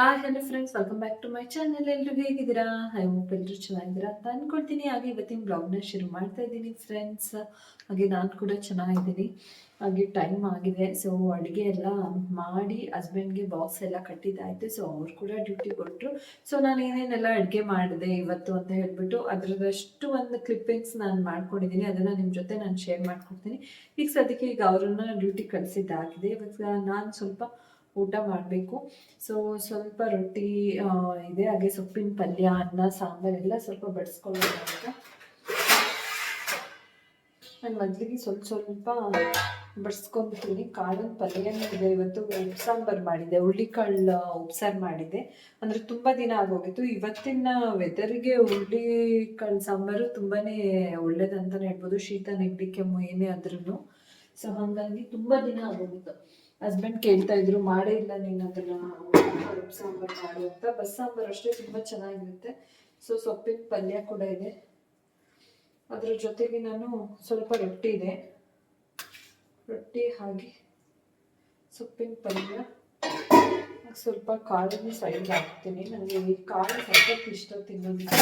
Hi hello friends welcome back to my channel ಎಲ್ಲರೂ ಹೇಗಿದ್ದೀರಾ? I hope ಎಲ್ಲರೂ ಚೆನ್ನಾಗಿದ್ದೀರಾ ಅಂತ ಅಂದ್ಕೊಳ್ತೀನಿ ಹಾಗೆ ಇವತ್ತಿನ ಬ್ಲಾಗ್ನ ಶುರು ಮಾಡ್ತಾ ಇದ್ದೀನಿ ಫ್ರೆಂಡ್ಸ್ ಹಾಗೆ ನಾನು ಕೂಡ ಚೆನ್ನಾಗಿದ್ದೀನಿ. ಹಾಗೆ ಟೈಮ್ ಆಗಿದೆ. ಸೊ ಅಡುಗೆ ಎಲ್ಲ ಮಾಡಿ ಹಸ್ಬೆಂಡ್ಗೆ ಬಾಕ್ಸ್ ಎಲ್ಲ ಕಟ್ಟಿದ್ದಾಯಿತು. ಸೊ ಅವ್ರು ಕೂಡ ಡ್ಯೂಟಿ ಕೊಟ್ಟರು ಸೊ ನಾನು ಏನೇನೆಲ್ಲ ಅಡುಗೆ ಮಾಡಿದೆ ಇವತ್ತು ಅಂತ ಹೇಳ್ಬಿಟ್ಟು ಅದರದಷ್ಟು ಒಂದು ಕ್ಲಿಪ್ಪಿಂಗ್ಸ್ ನಾನು ಮಾಡ್ಕೊಂಡಿದ್ದೀನಿ. ಅದನ್ನು ನಿಮ್ಮ ಜೊತೆ ನಾನು ಶೇರ್ ಮಾಡ್ಕೊಡ್ತೀನಿ. ಈಗ ಸದ್ಯಕ್ಕೆ ಈಗ ಅವರನ್ನು ಡ್ಯೂಟಿ ಕಳಿಸಿದ್ದಾಗಿದೆ. ಇವಾಗ ನಾನು ಸ್ವಲ್ಪ ಊಟ ಮಾಡಬೇಕು. ಸೊ ಸ್ವಲ್ಪ ರೊಟ್ಟಿ ಇದೆ. ಹಾಗೆ ಸೊಪ್ಪಿನ ಪಲ್ಯ, ಅನ್ನ ಸಾಂಬಾರೆಲ್ಲ ಸ್ವಲ್ಪ ಬಡಿಸ್ಕೊಳ್ಳೋಣ ಅಂತ. ನಾನು ಮೊದಲಿಗೆ ಸ್ವಲ್ಪ ಸ್ವಲ್ಪ ಬಡಿಸ್ಕೊಂಡ್ಬಿಡ್ತೀನಿ ಕಾಳಿನ ಪಲ್ಯನೂ ಇದೆ. ಇವತ್ತು ಉಪ್ಸಾಂಬಾರು ಮಾಡಿದೆ ಹುಳ್ಳಿಕಾಳು ಉಪ್ಸಾರು ಮಾಡಿದೆ ಅಂದರೆ ತುಂಬ ದಿನ ಆಗೋಗಿತ್ತು. ಇವತ್ತಿನ ವೆದರಿಗೆ ಹುಳ್ಳಿ ಕಾಳು ಸಾಂಬಾರು ತುಂಬಾ ಒಳ್ಳೇದಂತಲೇ ಹೇಳ್ಬೋದು. ಶೀತ, ನೆಗಡಿ, ಕೆಮ್ಮು ಏನೇ ಆದ್ರೂ ಸೊ ಹಾಗಾಗಿ ತುಂಬ ದಿನ ಆಗೋಗಿತ್ತು. ಹಸ್ಬೆಂಡ್ ಕೇಳ್ತಾ ಇದ್ರು, ಮಾಡೇ ಇಲ್ಲ ನೀನು ಅದನ್ನ ಉಪ್ಪು ಸಾಂಬಾರು ಮಾಡು ಅಂತ. ಬಸ್ ಸಾಂಬಾರು ಅಷ್ಟೇ ತುಂಬ ಚೆನ್ನಾಗಿರುತ್ತೆ. ಸೊ ಸೊಪ್ಪಿನ ಪಲ್ಯ ಕೂಡ ಇದೆ. ಅದ್ರ ಜೊತೆಗೆ ನಾನು ಸ್ವಲ್ಪ ರೊಟ್ಟಿ ಇದೆ. ರೊಟ್ಟಿ ಹಾಗೆ ಸೊಪ್ಪಿನ ಪಲ್ಯ. ಸ್ವಲ್ಪ ಕಾಳನ್ನು ಸೈಡ್ ಹಾಕ್ತೀನಿ. ನನಗೆ ಈ ಕಾಳು ಸಖತ್ ಇಷ್ಟ ತಿನ್ನೋದಕ್ಕೆ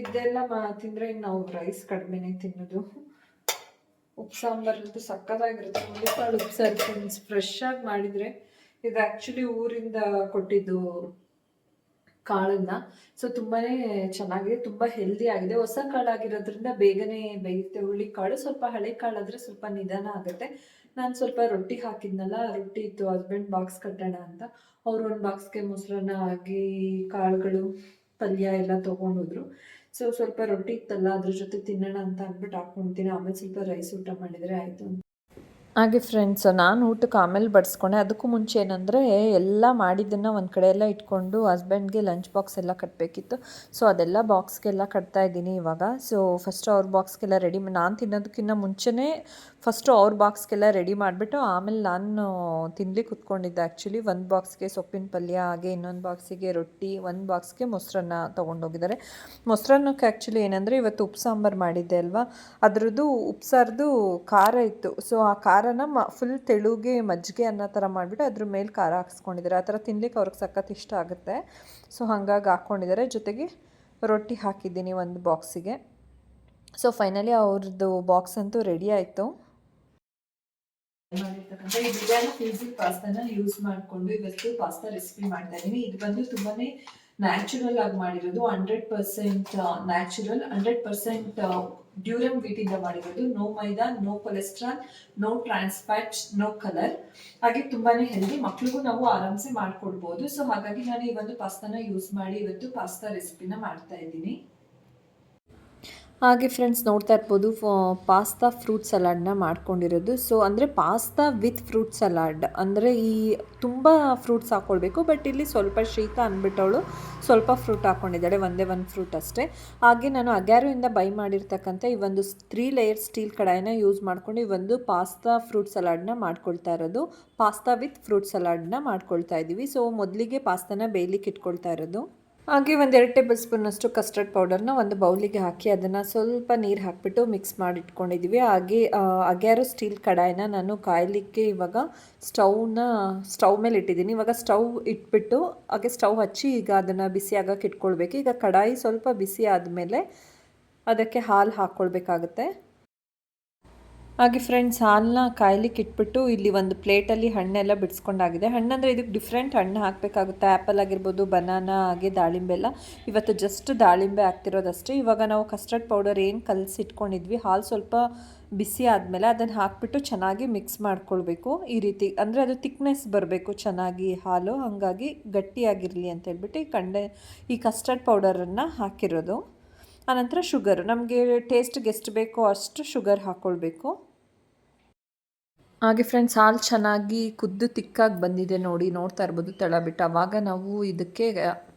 ಇದೆಲ್ಲ ಮಾ ತಿಂದರೆ ನಾವು ರೈಸ್ ಕಡಿಮೆನೇ ತಿನ್ನೋದು. ಉಪ್ಪು ಸಾಂಬಾರು ಅಂತೂ ಸಕ್ಕತ್ತಾಗಿರುತ್ತೆ. ಹುಳಿಕಾಳು ಉಪ್ಸಾರು ಫ್ರೆಂಡ್ಸ್ ಫ್ರೆಶ್ ಆಗಿ ಮಾಡಿದರೆ ಇದು ಆ್ಯಕ್ಚುಲಿ ಊರಿಂದ ಕೊಟ್ಟಿದ್ದು ಕಾಳನ್ನ. ಸೊ ತುಂಬಾನೇ ಚೆನ್ನಾಗಿದೆ, ತುಂಬ ಹೆಲ್ದಿ ಆಗಿದೆ. ಹೊಸ ಕಾಳಾಗಿರೋದ್ರಿಂದ ಬೇಗನೆ ಬೇಯುತ್ತೆ. ಹುಳಿ ಕಾಳು ಸ್ವಲ್ಪ ಹಳೆ ಕಾಳಾದರೆ ಸ್ವಲ್ಪ ನಿಧಾನ ಆಗುತ್ತೆ. ನಾನು ಸ್ವಲ್ಪ ರೊಟ್ಟಿ ಹಾಕಿದ್ನಲ್ಲ, ರೊಟ್ಟಿ ಇತ್ತು ಹಸ್ಬೆಂಡ್ ಬಾಕ್ಸ್ ಕಟ್ಟೋಣ ಅಂತ. ಅವ್ರು ಒಂದು ಬಾಕ್ಸ್ಗೆ ಮೊಸರನ್ನ ಹಾಕಿ, ಕಾಳುಗಳು, ಪಲ್ಯ ಎಲ್ಲ ತೊಗೊಂಡೋದ್ರು. ಸೊ ಸ್ವಲ್ಪ ರೊಟ್ಟಿ ಇತ್ತಲ್ಲ ಅದ್ರ ಜೊತೆ ತಿನ್ನೋಣ ಅಂತ ಅಂದ್ಬಿಟ್ಟು ಹಾಕ್ಕೊಳ್ತೀನಿ ಆಮೇಲೆ ಸ್ವಲ್ಪ ರೈಸ್ ಊಟ ಮಾಡಿದರೆ ಆಯಿತು ಹಾಗೆ ಫ್ರೆಂಡ್ಸ್ ನಾನು ಊಟಕ್ಕೆ ಆಮೇಲೆ ಬಡಿಸ್ಕೊಂಡೆ. ಅದಕ್ಕೂ ಮುಂಚೆ ಏನಂದರೆ, ಎಲ್ಲ ಮಾಡಿದ್ದನ್ನು ಒಂದು ಕಡೆ ಎಲ್ಲ ಇಟ್ಕೊಂಡು ಹಸ್ಬೆಂಡ್ಗೆ ಲಂಚ್ ಬಾಕ್ಸ್ ಎಲ್ಲ ಕಟ್ಟಬೇಕಿತ್ತು ಸೊ ಅದೆಲ್ಲ ಬಾಕ್ಸ್ಗೆಲ್ಲ ಕಟ್ತಾ ಇದ್ದೀನಿ ಇವಾಗ. ಸೊ ಫಸ್ಟ್ ಅವ್ರ ಬಾಕ್ಸ್ಗೆಲ್ಲ ರೆಡಿ ನಾನು ತಿನ್ನೋದಕ್ಕಿಂತ ಮುಂಚೆನೇ ಫಸ್ಟು ಅವ್ರ ಬಾಕ್ಸ್ಗೆಲ್ಲ ರೆಡಿ ಮಾಡಿಬಿಟ್ಟು, ಆಮೇಲೆ ನಾನು ತಿನ್ಲಿಕ್ಕೆ ಕುತ್ಕೊಂಡಿದ್ದೆ ಆ್ಯಕ್ಚುಲಿ ಒಂದು ಬಾಕ್ಸ್ಗೆ ಸೊಪ್ಪಿನ ಪಲ್ಯ, ಹಾಗೆ ಇನ್ನೊಂದು ಬಾಕ್ಸಿಗೆ ರೊಟ್ಟಿ, ಒಂದು ಬಾಕ್ಸ್ಗೆ ಮೊಸರನ್ನ ತೊಗೊಂಡೋಗಿದ್ದಾರೆ. ಮೊಸರನ್ನಕ್ಕೆ ಆ್ಯಕ್ಚುಲಿ ಏನಂದರೆ, ಇವತ್ತು ಉಪ್ಪು ಸಾಂಬಾರು ಮಾಡಿದ್ದೆ ಅಲ್ವಾ? ಅದರದ್ದು ಉಪ್ಸಾರ್ದು ಖಾರ ಇತ್ತು. ಸೊ ಆ ಖಾರನ ಮ ಫುಲ್ ತೆಳುಗೆ, ಮಜ್ಜಿಗೆ ಅನ್ನೋ ಥರ ಮಾಡಿಬಿಟ್ಟು ಅದ್ರ ಮೇಲೆ ಖಾರ ಹಾಕ್ಸ್ಕೊಂಡಿದ್ದಾರೆ. ಆ ಥರ ತಿನ್ಲಿಕ್ಕೆ ಅವ್ರಿಗೆ ಸಖತ್ ಇಷ್ಟ ಆಗುತ್ತೆ. ಸೊ ಹಾಗಾಗಿ ಹಾಕ್ಕೊಂಡಿದ್ದಾರೆ. ಜೊತೆಗೆ ರೊಟ್ಟಿ ಹಾಕಿದ್ದೀನಿ ಒಂದು ಬಾಕ್ಸಿಗೆ ಸೊ ಫೈನಲಿ ಅವ್ರದ್ದು ಬಾಕ್ಸ್ ಅಂತೂ ರೆಡಿ ಆಯಿತು. ಈ ಬಿರಿಯಾನಿ ಫೀಸಿಕ್ ಪಾಸ್ತಾನ ಯೂಸ್ ಮಾಡಿಕೊಂಡು ಇವತ್ತು ಪಾಸ್ತಾ ರೆಸಿಪಿ ಮಾಡ್ತಾ ಇದೀನಿ. ಇದು ಬಂದು ತುಂಬಾನೇ ನ್ಯಾಚುರಲ್ ಆಗಿ ಮಾಡಿರೋದು. Hundred percent natural hundred percent durum ವೀಟಿಂದ ಮಾಡಿರೋದು. No maida no cholesterol no trans fat no colour ಹಾಗೆ ತುಂಬಾನೇ ಹೆಲ್ದಿ ಮಕ್ಳಿಗೂ ನಾವು ಆರಾಮ್ಸೆ ಮಾಡ್ಕೊಡ್ಬೋದು. ಸೊ ಹಾಗಾಗಿ ನಾನು ಈ ಒಂದು ಪಾಸ್ತಾನ ಯೂಸ್ ಮಾಡಿ ಇವತ್ತು ಪಾಸ್ತಾ ರೆಸಿಪಿನ ಮಾಡ್ತಾ ಇದ್ದೀನಿ. ಹಾಗೆ ಫ್ರೆಂಡ್ಸ್ ನೋಡ್ತಾ ಇರ್ಬೋದು ಪಾಸ್ತಾ ಫ್ರೂಟ್ ಸಲಾಡ್ನ ಮಾಡ್ಕೊಂಡಿರೋದು. ಸೊ ಅಂದರೆ ಪಾಸ್ತಾ ವಿತ್ ಫ್ರೂಟ್ ಸಲಾಡ್ ಅಂದರೆ ಈ ತುಂಬ ಫ್ರೂಟ್ಸ್ ಹಾಕ್ಕೊಳ್ಬೇಕು ಬಟ್ ಇಲ್ಲಿ ಸ್ವಲ್ಪ ಶೀತ ಅಂದ್ಬಿಟ್ಟವಳು ಸ್ವಲ್ಪ ಫ್ರೂಟ್ ಹಾಕ್ಕೊಂಡಿದ್ದಾಳೆ ಒಂದೇ ಒಂದು ಫ್ರೂಟ್ ಅಷ್ಟೇ. ಹಾಗೆ ನಾನು ಅಗ್ಯಾರೋಯಿಂದ ಬೈ ಮಾಡಿರ್ತಕ್ಕಂಥ ಈ ಒಂದು ತ್ರೀ ಲೇಯರ್ ಸ್ಟೀಲ್ ಕಡಾಯಿನ ಯೂಸ್ ಮಾಡ್ಕೊಂಡು ಈ ಒಂದು ಪಾಸ್ತಾ ಫ್ರೂಟ್ ಸಲಾಡ್ನ ಮಾಡ್ಕೊಳ್ತಾ ಇರೋದು. ಪಾಸ್ತಾ ವಿತ್ ಫ್ರೂಟ್ ಸಲಾಡ್ನ ಮಾಡ್ಕೊಳ್ತಾ ಇದ್ದೀವಿ ಸೊ ಮೊದಲಿಗೆ ಪಾಸ್ತಾನ ಬೇಯಲಿಕ್ಕೆ ಇಟ್ಕೊಳ್ತಾ ಇರೋದು. ಹಾಗೆ ಒಂದು ಎರಡು ಟೇಬಲ್ ಸ್ಪೂನಷ್ಟು ಕಸ್ಟರ್ಡ್ ಪೌಡರ್ನ ಒಂದು ಬೌಲಿಗೆ ಹಾಕಿ ಅದನ್ನು ಸ್ವಲ್ಪ ನೀರು ಹಾಕಿಬಿಟ್ಟು ಮಿಕ್ಸ್ ಮಾಡಿ ಇಟ್ಕೊಂಡಿದ್ದೀವಿ ಹಾಗೆ ಅಗ್ಯಾರೋ ಸ್ಟೀಲ್ ಕಡಾಯಿನ ನಾನು ಕಾಯಲಿಕ್ಕೆ ಇವಾಗ ಸ್ಟೌವ್ನ, ಸ್ಟವ್ ಮೇಲೆ ಇಟ್ಟಿದ್ದೀನಿ. ಇವಾಗ ಸ್ಟವ್ ಇಟ್ಬಿಟ್ಟು, ಹಾಗೆ ಸ್ಟವ್ ಹಚ್ಚಿ ಈಗ ಅದನ್ನು ಬಿಸಿ ಆಗಕ್ಕೆ ಇಟ್ಕೊಳ್ಬೇಕು. ಈಗ ಕಡಾಯಿ ಸ್ವಲ್ಪ ಬಿಸಿ ಆದಮೇಲೆ ಅದಕ್ಕೆ ಹಾಲು ಹಾಕ್ಕೊಳ್ಬೇಕಾಗತ್ತೆ. ಹಾಗೆ ಫ್ರೆಂಡ್ಸ್ ಹಾಲನ್ನ ಕಾಯ್ಲಿಕ್ಕೆ ಇಟ್ಬಿಟ್ಟು ಇಲ್ಲಿ ಒಂದು ಪ್ಲೇಟಲ್ಲಿ ಹಣ್ಣೆಲ್ಲ ಬಿಡಿಸ್ಕೊಂಡಾಗಿದೆ. ಹಣ್ಣಂದರೆ ಇದಕ್ಕೆ ಡಿಫ್ರೆಂಟ್ ಹಣ್ಣು ಹಾಕಬೇಕಾಗುತ್ತೆ. ಆ್ಯಪಲ್ ಆಗಿರ್ಬೋದು ಬನಾನಾ ಹಾಗೆ ದಾಳಿಂಬೆ ಎಲ್ಲ. ಇವತ್ತು ಜಸ್ಟ್ ದಾಳಿಂಬೆ ಹಾಕ್ತಿರೋದಷ್ಟೇ. ಇವಾಗ ನಾವು ಕಸ್ಟರ್ಡ್ ಪೌಡರ್ ಏನು ಕಲಸಿ ಇಟ್ಕೊಂಡಿದ್ವಿ, ಹಾಲು ಸ್ವಲ್ಪ ಬಿಸಿ ಆದಮೇಲೆ ಅದನ್ನು ಹಾಕ್ಬಿಟ್ಟು ಚೆನ್ನಾಗಿ ಮಿಕ್ಸ್ ಮಾಡ್ಕೊಳ್ಬೇಕು. ಈ ರೀತಿ ಅಂದರೆ ಅದು ತಿಕ್ನೆಸ್ ಬರಬೇಕು ಚೆನ್ನಾಗಿ ಹಾಲು. ಹಾಗಾಗಿ ಗಟ್ಟಿಯಾಗಿರಲಿ ಅಂತ ಹೇಳ್ಬಿಟ್ಟು ಈ ಕಂಡೆ, ಈ ಕಸ್ಟರ್ಡ್ ಪೌಡರನ್ನು ಹಾಕಿರೋದು. ಆನಂತರ ಶುಗರ್. ನಮಗೆ ಟೇಸ್ಟ್ಗೆ ಎಷ್ಟು ಬೇಕೋ ಅಷ್ಟು ಶುಗರ್ ಹಾಕ್ಕೊಳ್ಬೇಕು ಹಾಗೆ ಫ್ರೆಂಡ್ಸ್ ಹಾಲು ಚೆನ್ನಾಗಿ ಕುದ್ದು ತಿಕ್ಕಾಗಿ ಬಂದಿದೆ ನೋಡಿ, ನೋಡ್ತಾ ಇರ್ಬೋದು ತಳ ಬಿಟ್ಟು ಆವಾಗ ನಾವು ಇದಕ್ಕೆ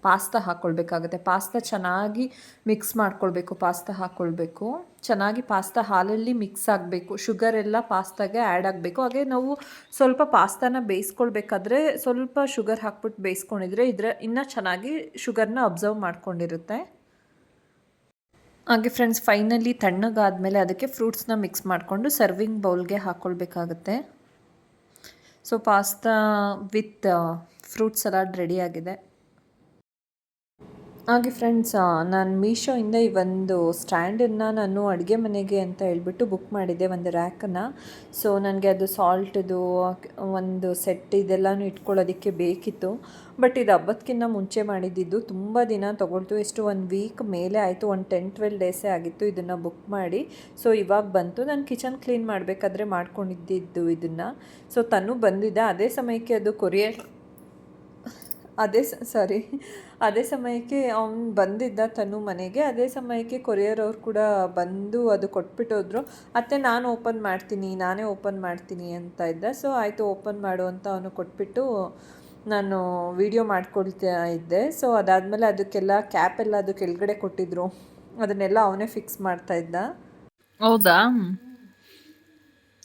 ಪಾಸ್ತಾ ಹಾಕ್ಕೊಳ್ಬೇಕಾಗುತ್ತೆ ಪಾಸ್ತಾ ಚೆನ್ನಾಗಿ ಮಿಕ್ಸ್ ಮಾಡ್ಕೊಳ್ಬೇಕು, ಪಾಸ್ತಾ ಹಾಕ್ಕೊಳ್ಬೇಕು ಚೆನ್ನಾಗಿ ಪಾಸ್ತಾ ಹಾಲಲ್ಲಿ ಮಿಕ್ಸ್ ಆಗಬೇಕು. ಶುಗರ್ ಎಲ್ಲ ಪಾಸ್ತಾಗೆ ಆ್ಯಡ್ ಆಗಬೇಕು. ಹಾಗೆ ನಾವು ಸ್ವಲ್ಪ ಪಾಸ್ತಾನ ಬೇಯಿಸ್ಕೊಳ್ಬೇಕಾದ್ರೆ, ಸ್ವಲ್ಪ ಶುಗರ್ ಹಾಕ್ಬಿಟ್ಟು ಬೇಯಿಸ್ಕೊಂಡಿದ್ರೆ ಇದರ, ಇನ್ನೂ ಚೆನ್ನಾಗಿ ಶುಗರ್ನ ಅಬ್ಸರ್ವ್ ಮಾಡ್ಕೊಂಡಿರುತ್ತೆ. ಹಾಗೆ ಫ್ರೆಂಡ್ಸ್ ಫೈನಲಿ ತಣ್ಣಗಾದಮೇಲೆ ಅದಕ್ಕೆ ಫ್ರೂಟ್ಸ್ನ ಮಿಕ್ಸ್ ಮಾಡಿಕೊಂಡು ಸರ್ವಿಂಗ್ ಬೌಲ್ಗೆ ಹಾಕ್ಕೊಳ್ಬೇಕಾಗತ್ತೆ so pasta with fruit salad ಆಗಿದೆ. ಹಾಗೆ ಫ್ರೆಂಡ್ಸ್ ನಾನು ಮೀಶೋಯಿಂದ ಈ ಒಂದು ಸ್ಟ್ಯಾಂಡನ್ನು ನಾನು ಅಡುಗೆ ಮನೆಗೆ ಅಂತ ಹೇಳ್ಬಿಟ್ಟು ಬುಕ್ ಮಾಡಿದ್ದೆ ಒಂದು ರ್ಯಾಕನ್ನು ಸೊ ನನಗೆ ಅದು ಸಾಲ್ಟ್ದು ಒಂದು ಸೆಟ್ ಇದೆಲ್ಲನೂ ಇಟ್ಕೊಳ್ಳೋದಕ್ಕೆ ಬೇಕಿತ್ತು. ಬಟ್ ಇದು ಹಬ್ಬದಕ್ಕಿಂತ ಮುಂಚೆ ಮಾಡಿದ್ದಿದ್ದು ತುಂಬ ದಿನ ತೊಗೊಳ್ತು. ಎಷ್ಟು ಒಂದು ವೀಕ್ ಮೇಲೆ ಆಯಿತು ಒಂದು ಟೆನ್ ಟ್ವೆಲ್ ಡೇಸೇ ಆಗಿತ್ತು ಇದನ್ನು ಬುಕ್ ಮಾಡಿ. ಸೊ ಇವಾಗ ಬಂತು. ನಾನು ಕಿಚನ್ ಕ್ಲೀನ್ ಮಾಡಬೇಕಾದ್ರೆ ಮಾಡ್ಕೊಂಡಿದ್ದಿದ್ದು ಇದನ್ನು. ಸೊ ತನು ಬಂದಿದ್ದೆ. ಅದೇ ಸಮಯಕ್ಕೆ ಅದು ಕೊರಿಯರ್ ಅದೇ ಸಾರಿ ಅದೇ ಸಮಯಕ್ಕೆ ಅವ್ನು ಬಂದಿದ್ದ ತನು ಮನೆಗೆ. ಅದೇ ಸಮಯಕ್ಕೆ ಕೊರಿಯರ್ ಅವ್ರು ಕೂಡ ಬಂದು ಅದು ಕೊಟ್ಬಿಟ್ಟೋದ್ರು. ಅತ್ತೆ, ನಾನು ಓಪನ್ ಮಾಡ್ತೀನಿ, ನಾನೇ ಓಪನ್ ಮಾಡ್ತೀನಿ ಅಂತ ಇದ್ದ. ಸೊ ಆಯಿತು, ಓಪನ್ ಮಾಡು ಅಂತ ಅವನು ಕೊಟ್ಬಿಟ್ಟು ನಾನು ವಿಡಿಯೋ ಮಾಡ್ಕೊಳ್ತಾ ಇದ್ದೆ. ಸೊ ಅದಾದಮೇಲೆ ಅದಕ್ಕೆಲ್ಲ ಕ್ಯಾಪ್ ಎಲ್ಲ ಅದು ಕೆಳಗಡೆ ಕೊಟ್ಟಿದ್ರು. ಅದನ್ನೆಲ್ಲ ಅವನೇ ಫಿಕ್ಸ್ ಮಾಡ್ತಾ ಇದ್ದ. ಹೌದಾ?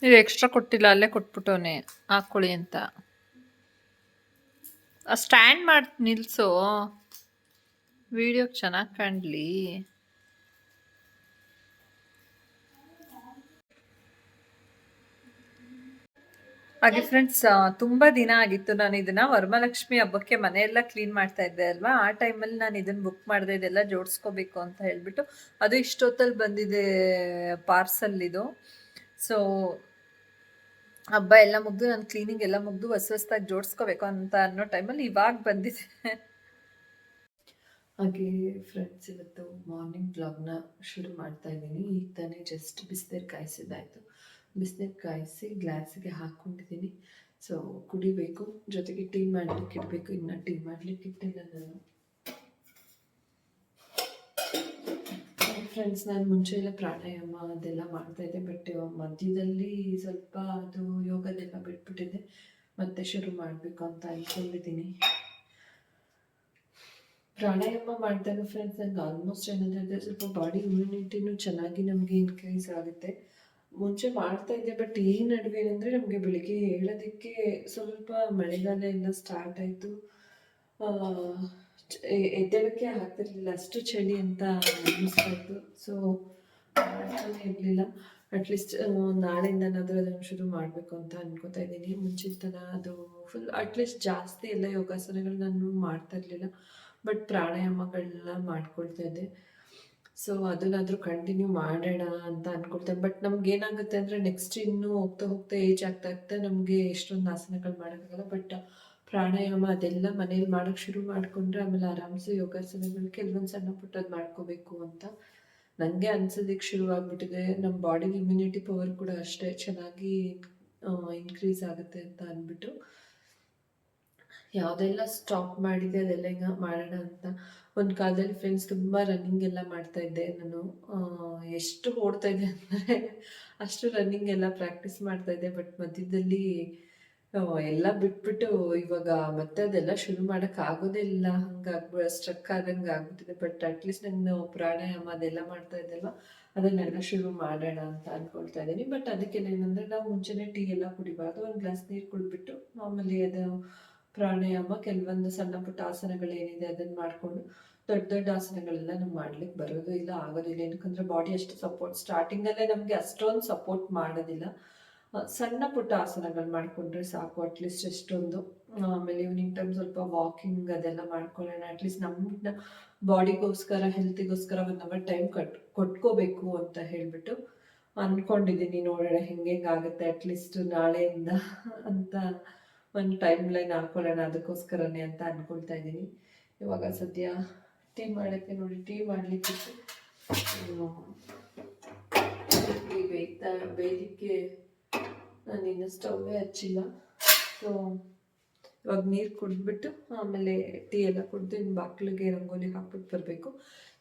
ಇದು ಎಕ್ಸ್ಟ್ರಾ ಕೊಟ್ಟಿಲ್ಲ, ಅಲ್ಲೇ ಕೊಟ್ಬಿಟ್ಟವನೇ. ಹಾಕ್ಕೊಳ್ಳಿ ಅಂತ. ಸ್ಟ್ಯಾಂಡ್ ಮಾಡಿ ನಿಲ್ಲಿಸು ವಿಡಿಯೋಗೆ ಚೆನ್ನಾಗಿ ಕಾಣಲಿ. ಹಾಗೆ ಫ್ರೆಂಡ್ಸ್ ತುಂಬ ದಿನ ಆಗಿತ್ತು. ನಾನು ಇದನ್ನ ವರಮಹಾಲಕ್ಷ್ಮಿ ಹಬ್ಬಕ್ಕೆ ಮನೆಯೆಲ್ಲ ಕ್ಲೀನ್ ಮಾಡ್ತಾ ಇದ್ದೆ ಅಲ್ವಾ? ಆ ಟೈಮಲ್ಲಿ ನಾನು ಇದನ್ನ ಬುಕ್ ಮಾಡಿದೆ, ಇದೆಲ್ಲ ಜೋಡಿಸ್ಕೋಬೇಕು ಅಂತ ಹೇಳ್ಬಿಟ್ಟು ಅದು ಇಷ್ಟೊತ್ತಲ್ಲಿ ಬಂದಿದೆ ಪಾರ್ಸಲ್ ಇದು. ಸೊ ಹಬ್ಬ ಎಲ್ಲ ಮುಗ್ದು ನಾನು ಕ್ಲೀನಿಂಗ್ ಎಲ್ಲ ಮುಗ್ದು ಹೊಸ ಹೊಸದಾಗಿ ಜೋಡಿಸ್ಕೋಬೇಕು ಅಂತ ಅನ್ನೋ ಟೈಮಲ್ಲಿ ಇವಾಗ ಬಂದಿದೆ. ಹಾಗೆ ಫ್ರೆಂಡ್ಸ್ ಇವತ್ತು ಮಾರ್ನಿಂಗ್ ಬ್ಲಾಗ್ನ ಶುರು ಮಾಡ್ತಾ ಇದ್ದೀನಿ. ಈಗ ತಾನೇ ಜಸ್ಟ್ ಬಿಸಿನೀರು ಕಾಯಿಸಿದ್ದಾಯಿತು. ಬಿಸಿನೀರು ಕಾಯಿಸಿ ಗ್ಲಾಸಿಗೆ ಹಾಕ್ಕೊಂಡಿದ್ದೀನಿ. ಸೊ ಕುಡಿಬೇಕು, ಜೊತೆಗೆ ಟೀ ಮಾಡಲಿಕ್ಕೆ ಇಡಬೇಕು ಇನ್ನು ಟೀ ಮಾಡಲಿಕ್ಕೆ ಇಟ್ಟಿಲ್ಲ ನಾನು. ಫ್ರೆಂಡ್ಸ್ ನಾನು ಮುಂಚೆ ಎಲ್ಲ ಪ್ರಾಣಾಯಾಮ ಅದೆಲ್ಲ ಮಾಡ್ತಾ ಇದ್ದೆ ಬಟ್ ಮಧ್ಯದಲ್ಲಿ ಸ್ವಲ್ಪ ಅದು ಯೋಗದೆಲ್ಲ ಬಿಟ್ಬಿಟ್ಟಿದೆ ಮತ್ತೆ ಶುರು ಮಾಡಬೇಕು ಅಂತ ಅನ್ಕೊಂಡಿದ್ದೀನಿ. ಪ್ರಾಣಾಯಾಮ ಮಾಡಿದಾಗ ಫ್ರೆಂಡ್ಸ್ ನಂಗೆ ಆಲ್ಮೋಸ್ಟ್ ಏನಂದ್ರೆ ಸ್ವಲ್ಪ ಬಾಡಿ ಇಮ್ಯುನಿಟಿನೂ ಚೆನ್ನಾಗಿ ನಮಗೆ ಇನ್ಕ್ರೀಸ್ ಆಗುತ್ತೆ. ಮುಂಚೆ ಮಾಡ್ತಾ ಇದ್ದೆ ಬಟ್ ಈ ನಡುವೆ ಏನಂದ್ರೆ ನಮಗೆ ಬೆಳಿಗ್ಗೆ ಹೇಳೋದಕ್ಕೆ ಸ್ವಲ್ಪ ಮಳೆಗಾಲ ಎಲ್ಲ ಸ್ಟಾರ್ಟ್ ಆಯಿತು. ಎದ್ದೇಳಕ್ಕೆ ಆಗ್ತಿರ್ಲಿಲ್ಲ. ಅಷ್ಟು ಚಳಿ ಅಂತ ಅನ್ನಿಸ್ತಾ ಇತ್ತು. ಸೊ ಮಾಡ್ತಾನೆ ಇರಲಿಲ್ಲ. ಅಟ್ಲೀಸ್ಟ್ ನಾಳೆಯಿಂದನಾದರೂ ಅದನ್ನು ಶುರು ಮಾಡಬೇಕು ಅಂತ ಅನ್ಕೋತಾ ಇದ್ದೀನಿ. ಮುಂಚಿನ ತನ ಅದು ಫುಲ್ ಅಟ್ಲೀಸ್ಟ್ ಜಾಸ್ತಿ ಎಲ್ಲ ಯೋಗಾಸನಗಳು ನಾನು ಮಾಡ್ತಾ ಇರಲಿಲ್ಲ. ಬಟ್ ಪ್ರಾಣಾಯಾಮಗಳನ್ನ ಮಾಡ್ಕೊಳ್ತಾ ಇದ್ದೆ. ಸೊ ಅದನ್ನಾದರೂ ಕಂಟಿನ್ಯೂ ಮಾಡೋಣ ಅಂತ ಅನ್ಕೊಳ್ತೇನೆ ಬಟ್ ನಮ್ಗೆ ಏನಾಗುತ್ತೆ ಅಂದರೆ ನೆಕ್ಸ್ಟ್ ಇನ್ನೂ ಹೋಗ್ತಾ ಹೋಗ್ತಾ ಏಜ್ ಆಗ್ತಾ ಆಗ್ತಾ ನಮಗೆ ಎಷ್ಟೊಂದು ಆಸನಗಳು ಮಾಡೋಕ್ಕಾಗಲ್ಲ. ಬಟ್ ಪ್ರಾಣಾಯಾಮ ಅದೆಲ್ಲ ಮನೇಲಿ ಮಾಡೋಕ್ಕೆ ಶುರು ಮಾಡಿಕೊಂಡ್ರೆ ಆಮೇಲೆ ಆರಾಮ್ಸೆ ಯೋಗಾಸನಗಳು ಕೆಲವೊಂದು ಸಣ್ಣ ಪುಟ್ಟದ್ದು ಮಾಡ್ಕೋಬೇಕು ಅಂತ ನನಗೆ ಅನ್ಸೋದಕ್ಕೆ ಶುರು ಆಗ್ಬಿಟ್ಟಿದೆ. ನಮ್ಮ ಬಾಡಿಗೆ ಇಮ್ಯುನಿಟಿ ಪವರ್ ಕೂಡ ಅಷ್ಟೇ ಚೆನ್ನಾಗಿ ಇನ್ಕ್ರೀಸ್ ಆಗುತ್ತೆ ಅಂತ ಅಂದ್ಬಿಟ್ಟು ಯಾವುದೆಲ್ಲ ಸ್ಟಾಪ್ ಮಾಡಿದೆ ಅದೆಲ್ಲ ಈಗ ಮಾಡೋಣ ಅಂತ. ಒಂದು ಕಾಲದಲ್ಲಿ ಫ್ರೆಂಡ್ಸ್ ತುಂಬ ರನ್ನಿಂಗ್ ಎಲ್ಲ ಮಾಡ್ತಾ ಇದ್ದೆ. ನಾನು ಎಷ್ಟು ಓಡ್ತಾ ಇದ್ದೆ ಅಂದರೆ ಅಷ್ಟು ರನ್ನಿಂಗ್ ಎಲ್ಲ ಪ್ರಾಕ್ಟೀಸ್ ಮಾಡ್ತಾ ಇದ್ದೆ. ಬಟ್ ಮಧ್ಯದಲ್ಲಿ ಎಲ್ಲ ಬಿಟ್ಬಿಟ್ಟು ಇವಾಗ ಮತ್ತೆ ಅದೆಲ್ಲ ಶುರು ಮಾಡಕ್ ಆಗೋದೇ ಇಲ್ಲ. ಹಂಗಾಗ್ಬ ಸ್ಟ್ರಕ್ ಆದಂಗೆ ಆಗ್ಬಿಟ್ಟಿದೆ. ಬಟ್ ಅಟ್ಲೀಸ್ಟ್ ನಾನು ಪ್ರಾಣಾಯಾಮ ಅದೆಲ್ಲ ಮಾಡ್ತಾ ಇದ್ದೆಲ್ಲ ಅದನ್ನೆಲ್ಲ ಶುರು ಮಾಡೋಣ ಅಂತ ಅನ್ಕೊಳ್ತಾ ಇದ್ದೀನಿ. ಬಟ್ ಅದಕ್ಕೆ ಏನಂದ್ರೆ ನಾವು ಮುಂಚೆನೆ ಟೀ ಎಲ್ಲ ಕುಡಿಬಾರ್ದು. ಒಂದು ಗ್ಲಾಸ್ ನೀರು ಕುಡಿಬಿಟ್ಟು ಮಾಮೂಲಿ ಅದು ಪ್ರಾಣಾಯಾಮ, ಕೆಲವೊಂದು ಸಣ್ಣ ಪುಟ್ಟ ಆಸನಗಳೇನಿದೆ ಅದನ್ನ ಮಾಡ್ಕೊಂಡು ದೊಡ್ಡ ದೊಡ್ಡ ಆಸನಗಳೆಲ್ಲ ನಮ್ಗೆ ಮಾಡ್ಲಿಕ್ಕೆ ಬರೋದು ಇಲ್ಲ, ಆಗೋದಿಲ್ಲ. ಏನಕ್ಕಂದ್ರೆ ಬಾಡಿ ಅಷ್ಟು ಸಪೋರ್ಟ್ ಸ್ಟಾರ್ಟಿಂಗಲ್ಲೇ ನಮಗೆ ಅಷ್ಟೊಂದು ಸಪೋರ್ಟ್ ಮಾಡೋದಿಲ್ಲ. ಸಣ್ಣ ಪುಟ್ಟ ಆಸನಗಳು ಮಾಡಿಕೊಂಡ್ರೆ ಸಾಕು ಅಟ್ಲೀಸ್ಟ್ ಎಷ್ಟೊಂದು. ಆಮೇಲೆ ಈವ್ನಿಂಗ್ ಟೈಮ್ ಸ್ವಲ್ಪ ವಾಕಿಂಗ್ ಅದೆಲ್ಲ ಮಾಡ್ಕೊಳ್ಳೋಣ. ಅಟ್ಲೀಸ್ಟ್ ನಮ್ಮ ಬಾಡಿಗೋಸ್ಕರ ಹೆಲ್ತಿಗೋಸ್ಕರ ಒಂದು ಅವರ್ ಟೈಮ್ ಕಟ್, ಕೊಟ್ಕೋಬೇಕು ಅಂತ ಹೇಳಿಬಿಟ್ಟು ಅಂದ್ಕೊಂಡಿದ್ದೀನಿ ನೋಡೋಣ ಹೆಂಗೆ ಆಗುತ್ತೆ. ಅಟ್ಲೀಸ್ಟ್ ನಾಳೆಯಿಂದ ಅಂತ ಒಂದು ಟೈಮ್ ಲೈನ್ ಹಾಕೊಳ್ಳೋಣ. ಅದಕ್ಕೋಸ್ಕರನೇ ಅಂತ ಅಂದ್ಕೊಳ್ತಾ ಇದ್ದೀನಿ ಇವಾಗ ಸದ್ಯ ಟೀ ಮಾಡೋಕ್ಕೆ ನೋಡಿ ಟೀ ಮಾಡಲಿಕ್ಕೆ ಬೇಯ್ತಾ, ಬೇಯಲಿಕ್ಕೆ ನಾನು ಇನ್ನು ಸ್ಟವ್ವೇ ಹಚ್ಚಿಲ್ಲ. ಸೊ ಇವಾಗ ನೀರು ಕುಡಿದ್ಬಿಟ್ಟು ಆಮೇಲೆ ಟೀ ಎಲ್ಲ ಕುಡಿದು ಇನ್ನು ಬಾಕ್ಲಿಗೆ ರಂಗೋಲಿ ಹಾಕ್ಬಿಟ್ಟು ಬರಬೇಕು.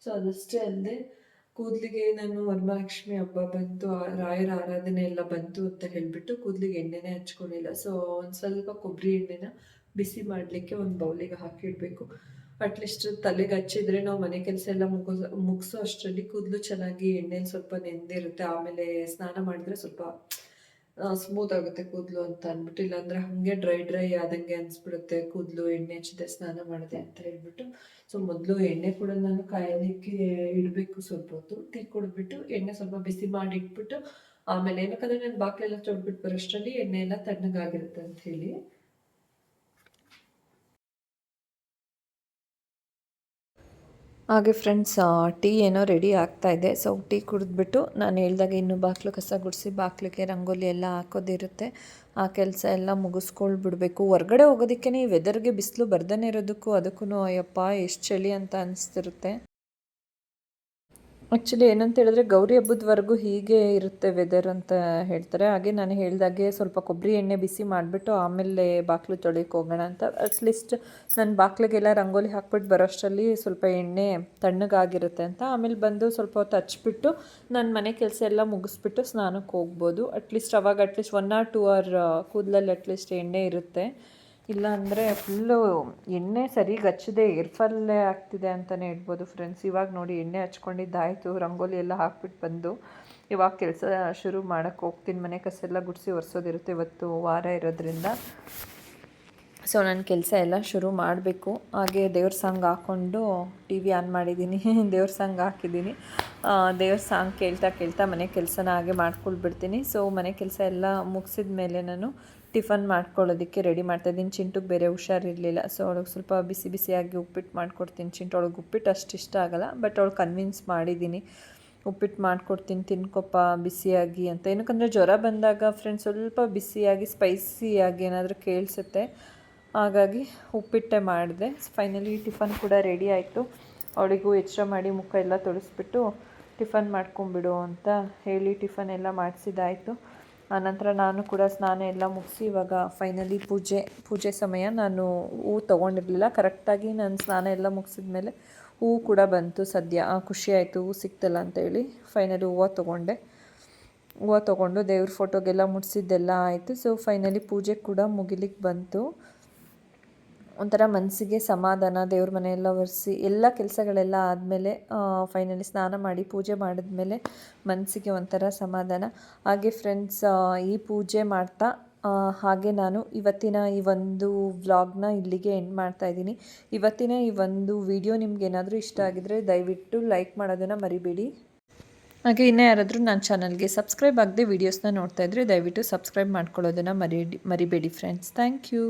ಸೊ ಅದಷ್ಟೇ ಅಲ್ಲದೆ ಕೂದಲಿಗೆ ನಾನು ವರಮಹಾಲಕ್ಷ್ಮಿ ಹಬ್ಬ ಬಂತು ರಾಯರ ಆರಾಧನೆ ಎಲ್ಲ ಬಂತು ಅಂತ ಹೇಳಿಬಿಟ್ಟು ಕೂದಲಿಗೆ ಎಣ್ಣೆನೇ ಹಚ್ಕೊಂಡಿಲ್ಲ. ಸೊ ಒಂದು ಸ್ವಲ್ಪ ಕೊಬ್ಬರಿ ಎಣ್ಣೆನ ಬಿಸಿ ಮಾಡಲಿಕ್ಕೆ ಒಂದು ಬೌಲಿಗೆ ಹಾಕಿಡಬೇಕು. ಅಟ್ಲೀಸ್ಟ್ ತಲೆಗೆ ಹಚ್ಚಿದ್ರೆ ನಾವು ಮನೆ ಕೆಲಸ ಎಲ್ಲ ಮುಗಿಸೋ ಮುಗಿಸೋ ಅಷ್ಟರಲ್ಲಿ ಕೂದಲು ಚೆನ್ನಾಗಿ ಎಣ್ಣೆಲಿ ಸ್ವಲ್ಪ ನೆಂದಿರುತ್ತೆ. ಆಮೇಲೆ ಸ್ನಾನ ಮಾಡಿದ್ರೆ ಸ್ವಲ್ಪ ಸ್ಮೂತ್ ಆಗುತ್ತೆ ಕೂದಲು ಅಂತ ಅಂದ್ಬಿಟ್ಟು, ಇಲ್ಲಾಂದ್ರೆ ಹಾಗೆ ಡ್ರೈ ಡ್ರೈ ಆದಂಗೆ ಅನಿಸ್ಬಿಡುತ್ತೆ. ಕೂದಲು, ಎಣ್ಣೆ ಹಚ್ಚಿದೆ ಸ್ನಾನ ಮಾಡಿದೆ ಅಂತ ಹೇಳ್ಬಿಟ್ಟು. ಸೊ ಮೊದಲು ಎಣ್ಣೆ ಕೂಡ ನಾನು ಕಾಯಲಿಕ್ಕೆ ಇಡಬೇಕು ಸ್ವಲ್ಪ ಹೊತ್ತು. ಟೀ ಕುಡಿದ್ಬಿಟ್ಟು, ಎಣ್ಣೆ ಸ್ವಲ್ಪ ಬಿಸಿ ಮಾಡಿ ಇಟ್ಬಿಟ್ಟು, ಆಮೇಲೆ ಏನಕ್ಕಂದ್ರೆ ನಾನು ಬಾಕ್ಲೆಲ್ಲ ತೊಡ್ಬಿಟ್ಟು ಬರೋಷ್ಟರಲ್ಲಿ ಎಣ್ಣೆ ಎಲ್ಲ ತಣ್ಣಗಾಗಿರುತ್ತೆ ಅಂತ ಹೇಳಿ. ಹಾಗೆ ಫ್ರೆಂಡ್ಸ್ ಟೀ ಏನೋ ರೆಡಿ ಆಗ್ತಾ ಇದೆ. ಸೊ ಟೀ ಕುಡಿದ್ಬಿಟ್ಟು ನಾನು ಹೇಳಿದಾಗ ಇನ್ನು ಬಾಗಿಲು ಕಸ ಗುಡಿಸಿ ಬಾಗಿಲಿಗೆ ರಂಗೋಲಿ ಎಲ್ಲ ಹಾಕೋದಿರುತ್ತೆ. ಆ ಕೆಲಸ ಎಲ್ಲ ಮುಗಿಸ್ಕೊಳ್ಬಿಡ್ಬೇಕು. ಹೊರ್ಗಡೆ ಹೋಗೋದಕ್ಕೆ ಈ ವೆದರ್ಗೆ ಬಿಸಿಲು ಬರ್ದೇ ಇರೋದಕ್ಕೂ ಅದಕ್ಕೂ ಅಯ್ಯಪ್ಪ, ಎಷ್ಟು ಚಳಿ ಅಂತ ಅನಿಸ್ತಿರುತ್ತೆ. ಆ್ಯಕ್ಚುಲಿ ಏನಂತ ಹೇಳಿದ್ರೆ ಗೌರಿ ಹಬ್ಬದವರೆಗೂ ಹೀಗೆ ಇರುತ್ತೆ ವೆದರ್ ಅಂತ ಹೇಳ್ತಾರೆ. ಹಾಗೆ ನಾನು ಹೇಳಿದಾಗೆ ಸ್ವಲ್ಪ ಕೊಬ್ಬರಿ ಎಣ್ಣೆ ಬಿಸಿ ಮಾಡಿಬಿಟ್ಟು ಆಮೇಲೆ ಬಾಕ್ಲು ತೊಳೆಯಕ್ಕೆ ಹೋಗೋಣ ಅಂತ. ಅಟ್ಲೀಸ್ಟ್ ನನ್ನ ಬಾಗಿಲಿಗೆಲ್ಲ ರಂಗೋಲಿ ಹಾಕ್ಬಿಟ್ಟು ಬರೋಷ್ಟರಲ್ಲಿ ಸ್ವಲ್ಪ ಎಣ್ಣೆ ತಣ್ಣಗಾಗಿರುತ್ತೆ ಅಂತ. ಆಮೇಲೆ ಬಂದು ಸ್ವಲ್ಪ ಹೊತ್ತು ಹಚ್ಬಿಟ್ಟು ನನ್ನ ಮನೆ ಕೆಲಸ ಎಲ್ಲ ಮುಗಿಸ್ಬಿಟ್ಟು ಸ್ನಾನಕ್ಕೆ ಹೋಗ್ಬೋದು. ಅಟ್ಲೀಸ್ಟ್ ಅವಾಗ at least one or two hour ಕೂದಲಲ್ಲಿ at least ಎಣ್ಣೆ ಇರುತ್ತೆ. ಇಲ್ಲ ಅಂದರೆ ಫುಲ್ಲು ಎಣ್ಣೆ ಸರಿ ಹಚ್ಚದೆ ಏರ್ಫಲ್ಲೇ ಆಗ್ತಿದೆ ಅಂತಲೇ ಹೇಳ್ಬೋದು ಫ್ರೆಂಡ್ಸ್ ಇವಾಗ ನೋಡಿ ಎಣ್ಣೆ ಹಚ್ಕೊಂಡಿದ್ದಾಯಿತು, ರಂಗೋಲಿ ಎಲ್ಲ ಹಾಕ್ಬಿಟ್ಟು ಬಂದು. ಇವಾಗ ಕೆಲಸ ಶುರು ಮಾಡೋಕ್ಕೆ ಹೋಗ್ತೀನಿ, ಮನೆ ಕಸ ಎಲ್ಲ ಗುಡಿಸಿ ಒರೆಸೋದಿರುತ್ತೆ ಇವತ್ತು ವಾರ ಇರೋದ್ರಿಂದ. ಸೊ ನನ್ನ ಕೆಲಸ ಎಲ್ಲ ಶುರು ಮಾಡಬೇಕು. ಹಾಗೆ ದೇವ್ರ ಸಾಂಗ್ ಹಾಕ್ಕೊಂಡು ಟಿ ವಿ ಆನ್ ಮಾಡಿದ್ದೀನಿ, ದೇವ್ರ ಸಾಂಗ್ ಹಾಕಿದ್ದೀನಿ. ದೇವ್ರ ಸಾಂಗ್ ಕೇಳ್ತಾ ಕೇಳ್ತಾ ಮನೆ ಕೆಲಸನ ಹಾಗೆ ಮಾಡ್ಕೊಳ್ಬಿಡ್ತೀನಿ. ಸೊ ಮನೆ ಕೆಲಸ ಎಲ್ಲ ಮುಗಿಸಿದ ಮೇಲೆ ನಾನು ಟಿಫನ್ ಮಾಡ್ಕೊಳ್ಳೋದಕ್ಕೆ ರೆಡಿ ಮಾಡ್ತಾಯಿದ್ದೀನಿ ಚಿಂಟುಗೆ ಬೇರೆ ಹುಷಾರಿರಲಿಲ್ಲ ಸೊ ಅವಳಿಗೆ ಸ್ವಲ್ಪ ಬಿಸಿ ಬಿಸಿಯಾಗಿ ಉಪ್ಪಿಟ್ಟು ಮಾಡ್ಕೊಡ್ತೀನಿ. ಚಿಂಟು ಅವಳಿಗೆ ಉಪ್ಪಿಟ್ಟು ಅಷ್ಟು ಇಷ್ಟ ಆಗಲ್ಲ ಬಟ್ ಅವಳು ಕನ್ವಿನ್ಸ್ ಮಾಡಿದ್ದೀನಿ. ಉಪ್ಪಿಟ್ಟು ಮಾಡ್ಕೊಡ್ತೀನಿ, ತಿನ್ಕೊಪ್ಪ, ಬಿಸಿಯಾಗಿ ಅಂತ. ಏನಕ್ಕಂದರೆ ಜ್ವರ ಬಂದಾಗ ಫ್ರೆಂಡ್ಸ್ ಸ್ವಲ್ಪ ಬಿಸಿಯಾಗಿ ಸ್ಪೈಸಿಯಾಗಿ ಏನಾದರೂ ಕೇಳಿಸುತ್ತೆ. ಹಾಗಾಗಿ ಉಪ್ಪಿಟ್ಟೆ ಮಾಡಿದೆ. ಫೈನಲಿ ಟಿಫನ್ ಕೂಡ ರೆಡಿ ಆಯಿತು. ಅವಳಿಗೂ ಎಚ್ಚರ ಮಾಡಿ ಮುಖ ಎಲ್ಲ ತೊಳಿಸ್ಬಿಟ್ಟು ಟಿಫನ್ ಮಾಡ್ಕೊಂಬಿಡು ಅಂತ ಹೇಳಿ ಟಿಫನ್ ಎಲ್ಲ ಮಾಡಿಸಿದಾಯಿತು ಆನಂತರ ನಾನು ಕೂಡ ಸ್ನಾನ ಎಲ್ಲ ಮುಗಿಸಿ ಇವಾಗ ಫೈನಲಿ ಪೂಜೆ ಪೂಜೆ ಸಮಯ ನಾನು ಹೂ ತೊಗೊಂಡಿರಲಿಲ್ಲ. ಕರೆಕ್ಟಾಗಿ ನಾನು ಸ್ನಾನ ಎಲ್ಲ ಮುಗಿಸಿದ ಮೇಲೆ ಹೂವು ಕೂಡ ಬಂತು ಸದ್ಯ. ಖುಷಿ ಆಯಿತು, ಹೂ ಸಿಕ್ತಲ್ಲ ಅಂತೇಳಿ ಫೈನಲಿ ಹೂವು ತೊಗೊಂಡೆ. ಹೂವು ತೊಗೊಂಡು ದೇವ್ರ ಫೋಟೋಗೆಲ್ಲ ಮುಟ್ಸಿದ್ದೆಲ್ಲ ಆಯಿತು. ಸೊ ಫೈನಲಿ ಪೂಜೆ ಕೂಡ ಮುಗಿಲಿಕ್ಕೆ ಬಂತು. ಒಂಥರ ಮನಸ್ಸಿಗೆ ಸಮಾಧಾನ, ದೇವ್ರ ಮನೆಯೆಲ್ಲ ಒರೆಸಿ ಎಲ್ಲ ಕೆಲಸಗಳೆಲ್ಲ ಆದಮೇಲೆ ಫೈನಲಿ ಸ್ನಾನ ಮಾಡಿ ಪೂಜೆ ಮಾಡಿದ್ಮೇಲೆ ಮನಸ್ಸಿಗೆ ಒಂಥರ ಸಮಾಧಾನ. ಹಾಗೆ ಫ್ರೆಂಡ್ಸ್ ಈ ಪೂಜೆ ಮಾಡ್ತಾ ಹಾಗೆ ನಾನು ಇವತ್ತಿನ ಈ ಒಂದು ವ್ಲಾಗ್ನ ಇಲ್ಲಿಗೆ ಎಂಡ್ ಮಾಡ್ತಾ ಇದ್ದೀನಿ. ಇವತ್ತಿನ ಈ ಒಂದು ವಿಡಿಯೋ ನಿಮ್ಗೆ ಏನಾದರೂ ಇಷ್ಟ ಆಗಿದ್ರೆ ದಯವಿಟ್ಟು ಲೈಕ್ ಮಾಡೋದನ್ನು ಮರಿಬೇಡಿ. ಹಾಗೆ ಇನ್ನೂ ಯಾರಾದರೂ ನನ್ನ ಚಾನಲ್ಗೆ ಸಬ್ಸ್ಕ್ರೈಬ್ ಆಗದೆ ವೀಡಿಯೋಸ್ನ ನೋಡ್ತಾ ಇದ್ದರೆ ದಯವಿಟ್ಟು ಸಬ್ಸ್ಕ್ರೈಬ್ ಮಾಡ್ಕೊಳ್ಳೋದನ್ನು ಮರಿ ಮರಿಬೇಡಿ ಫ್ರೆಂಡ್ಸ್ ಥ್ಯಾಂಕ್ ಯು